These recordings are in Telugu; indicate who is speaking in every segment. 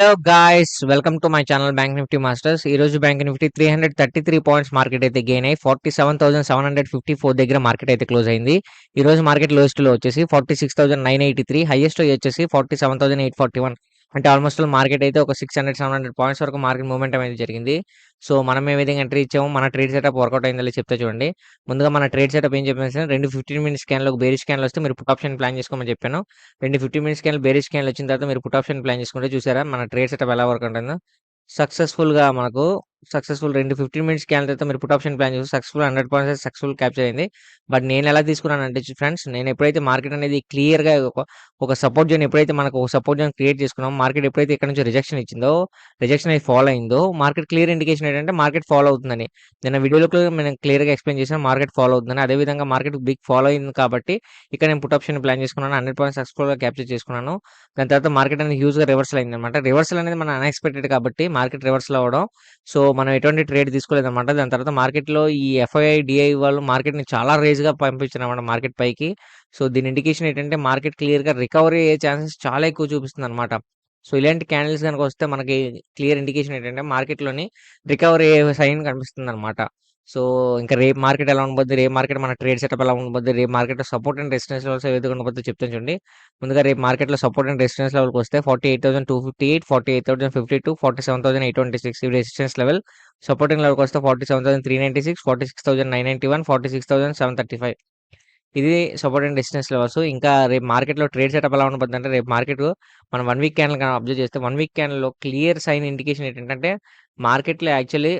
Speaker 1: Hello guys welcome to my channel bank nifty masters. ఈ రోజు bank nifty three hundred thirty three points market అయితే గెయిన్ అయ్యి forty seven thousand seven hundred fifty four దగ్గర మార్కెట్ అయితే క్లోజ్ అయింది. ఈ రోజు మార్కెట్ లోయెస్ట్లో వచ్చేసి forty six thousand nine eighty three highest వచ్చేసి forty seven thousand eight forty one అంటే ఆల్మోస్ట్ మార్కెట్ అయితే ఒక six hundred seven hundred points వరకు మార్కెట్ మూవ్మెంట్ అనేది జరిగింది. సో మనం ఏ విధంగా ఎంట్రీ ఇచ్చాము మన ట్రేడ్ సెటప్ వర్కౌట్ అయిందో చెప్తే చూడండి. ముందుగా మన ట్రేడ్ సెటప్ ఏం చెప్పేసి? రెండు ఫిఫ్టీన్ మినిట్స్ స్కాన్లో బేరీ స్కాన్లు వస్తే మీరు పుట్ ఆప్షన్ ప్లాన్ చేసుకోమని చెప్పాను. రెండు ఫిఫ్టీ మినిట్స్ స్కాన్లు బేరీ స్కాన్లు వచ్చిన తర్వాత మీరు పుట్ ఆప్షన్ ప్లాన్ చేసుకుంటే చూసారా? మన ట్రేడ్ సెటప్ ఎలా వర్క్ ఉంటుందో సక్సెస్ఫుల్గా మనకు సక్సెస్ఫుల్ రెండు ఫిఫ్టీన్ మినిట్స్ స్కాన్ తర్వాత మీరు పుట్ ఆప్షన్ ప్లాన్ చేసి successful hundred percent successful capture అయింది. బట్ నేను ఎలా తీసుకున్నానంటే ఫ్రెండ్స్ నేను ఎప్పుడైతే మార్కెట్ అనేది క్లియర్గా ఒక ఒక సపోర్ట్ జోన్ ఎప్పుడైతే మనకు ఒక సపోర్ట్ జోన్ క్రియేట్ చేసుకున్నాం మార్కెట్ ఎప్పుడైతే ఇక్కడ నుంచి రిజెక్షన్ ఇచ్చిందో రిజెక్షన్ అయితే ఫాలో అయిందో మార్కెట్ క్లియర్ ఇండికేషన్ ఏంటంటే మార్కెట్ ఫాలో అవుతుందని. నేను వీడియోలో నేను క్లియర్గా ఎక్స్ప్లెయిన్ చేసిన మార్కెట్ ఫాలో అవుతుందని. అదేవిధంగా మార్కెట్ బిగ్ ఫాలో అయింది కాబట్టి ఇక్కడ నేను పుట్ ఆప్షన్ ప్లాన్ చేసుకున్నాను. హండ్రెడ్ పర్సెంట్ సక్సెస్ఫుల్గా క్యాప్చర్ చేసుకున్నాను. దాని తర్వాత మార్కెట్ అనేది హ్యూజ్గా రివర్సల్ అయింది అనమాట రివర్సల్ అనేది మన అన్ఎక్స్పెక్టెడ్ కాబట్టి మార్కెట్ రివర్సల్ అవ్వడం. సో మనం ఎటువంటి ట్రేడ్ తీసుకోలేదు అనమాట దాని తర్వాత మార్కెట్లో ఈ ఎఫ్ఐఐ డిఐ వాళ్ళు మార్కెట్ని చాలా రేజ్గా పంపించారనమాట మార్కెట్ పైకి. సో దీని ఇండికేషన్ ఏంటంటే మార్కెట్ క్లియర్గా రికవరీ అయ్యే ఛాన్సెస్ చాలా ఎక్కువ చూపిస్తుంది అనమాట సో ఇలాంటి క్యాండిల్స్ కనుక వస్తే మనకి క్లియర్ ఇండికేషన్ ఏంటంటే మార్కెట్లోని రికవరీ సైన్ కనిపిస్తుంది అనమాట సో ఇంకా రేపు మార్కెట్ ఎలా ఉండబోద్ది? రేపు మార్కెట్ మన ట్రేడ్ సెటప్ ఎలా ఉండబోద్ది? రేపు మార్కెట్లో సపోర్ట్ అండ్ రెసిడెన్స్ లెవెల్స్ ఏదైతే ఉండబోద్దో చెప్తాను చూడండి. ముందుగా రేపు మార్కెట్లో సపోర్ట్ అండ్ రెసిడెన్స్ లెవెల్కి వస్తే forty eight thousand two fifty eight forty eight thousand fifty two forty seven thousand eight twenty six ఇవి రెసిస్టెన్స్ లెవెల్. సపోర్టింగ్ లెవెల్కి వస్తే forty seven thousand three ninety six forty six thousand nine ninety one forty six thousand seven thirty five. ఇది సపోర్ట్ అండ్ డిస్టెన్స్ లెవెల్స్. ఇంకా రేపు మార్కెట్లో ట్రేడ్ సెటప్ ఎలా ఉండబోద్ది అంటే రేపు మార్కెట్ మనం వన్ వీక్ క్యాన్లు కానీ అబ్జర్వ్ చేస్తే వన్ వీక్ క్యాన్లో క్లియర్ సైన్ ఇండికేషన్ ఏంటంటే మార్కెట్లో యాక్చువల్లీ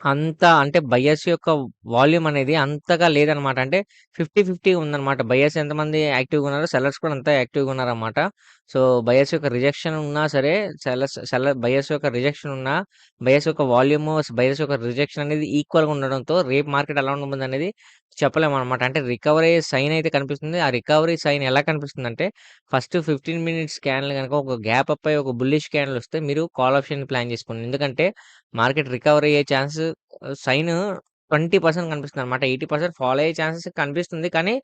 Speaker 1: అంత అంటే బయస్ యొక్క వాల్యూమ్ అనేది అంతగా లేదనమాట. అంటే 50, 50 ఉందనమాట. బయస్ ఎంతమంది యాక్టివ్‌గా ఉన్నారో సెల్లర్స్ కూడా అంత యాక్టివ్‌గా ఉన్నారనమాట. సో, బయస్ యొక్క రిజెక్షన్ ఉన్నా సరే సెల్లర్స్ సెల్లర్ బయస్ యొక్క రిజెక్షన్ ఉన్నా, బయస్ యొక్క వాల్యూమ్ బయస్ యొక్క రిజెక్షన్ అనేది ఈక్వల్‌గా ఉండడంతో రేపు మార్కెట్ ఎలా ఉంటుందనేది చెప్పలేము అనమాట అంటే రికవరీ సైన్ అయితే కనిపిస్తుంది. ఆ రికవరీ సైన్ ఎలా కనిపిస్తుందంటే ఫస్ట్ 15 మినిట్స్ స్కాన్‌లు కనుక ఒక గ్యాప్ అప్ అయ్యి ఒక బుల్లిష్ క్యాన్లు వస్తే మీరు కాల్ ఆప్షన్ ప్లాన్ చేసుకోండి. ఎందుకంటే మార్కెట్ రికవరీ అయ్యే ఛాన్స్ సైన్ 20% కనిపిస్తుందనమాట. 80% ఫాలో అయ్యే ఛాన్సెస్ కనిపిస్తుంది. కానీ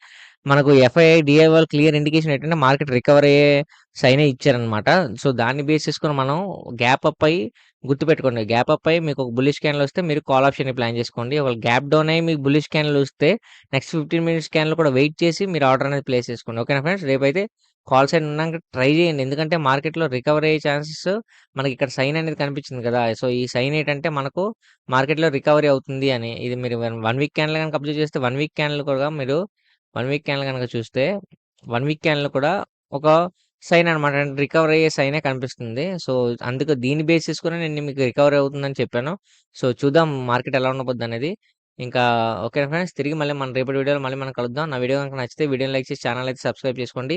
Speaker 1: మనకు ఎఫ్ఐఐ, డిఐ వాళ్ళు క్లియర్ ఇండికేషన్ ఏంటంటే మార్కెట్ రికవరీ అయ్యే సైన్ ఇచ్చారనమాట. సో, దాన్ని బేస్ చేసుకొని మనం గ్యాప్ అప్ అయ్యి గుర్తుపెట్టుకోండి. గ్యాప్ అప్ అయ్యి మీకు ఒక బుల్లిష్ క్యాన్లు వస్తే మీరు కాల్ ఆప్షన్‌ని ప్లాన్ చేసుకోండి. ఒకవేళ గ్యాప్ డౌన్ అయ్యి మీకు బుల్లిష్ క్యాన్లు వస్తే నెక్స్ట్ 15 మినిట్స్ క్యాన్లు కూడా వెయిట్ చేసి మీరు ఆర్డర్ అనేది ప్లేస్ చేసుకోండి. ఓకేనా ఫ్రెండ్స్. రేపైతే కాల్ సైడ్ ఉన్నాక ట్రై చేయండి. ఎందుకంటే మార్కెట్‌లో రికవరీ అయ్యే ఛాన్సెస్ మనకి ఇక్కడ సైన్ అనేది కనిపించింది కదా! సో, ఈ సైన్ ఏంటంటే మనకు మార్కెట్‌లో రికవరీ అవుతుంది అని. ఇది మీరు వన్ వీక్ క్యాన్లు గనక అబ్జర్వ్ చేస్తే వన్ వీక్ క్యాన్లు కూడా మీరు వన్ వీక్ క్యాన్లు గనక చూస్తే వన్ వీక్ క్యాన్లు కూడా ఒక సైన్ అనమాట. అంటే రికవరీ అయ్యే సైనే కనిపిస్తుంది. సో, అందుకు దీని బేస్ కూడా నేను మీకు రికవరీ అవుతుందని చెప్పాను. సో, చూద్దాం మార్కెట్ ఎలా ఉండబోద్దనేది. ఇంకా ఓకే ఫ్రెండ్స్. తిరిగి మళ్ళీ మన రేపటి వీడియోలో మళ్ళీ మనం కలుద్దాం. నా వీడియో గనక నచ్చితే వీడియోని లైక్ చేసి ఛానల్ అయితే సబ్స్క్రైబ్ చేసుకోండి.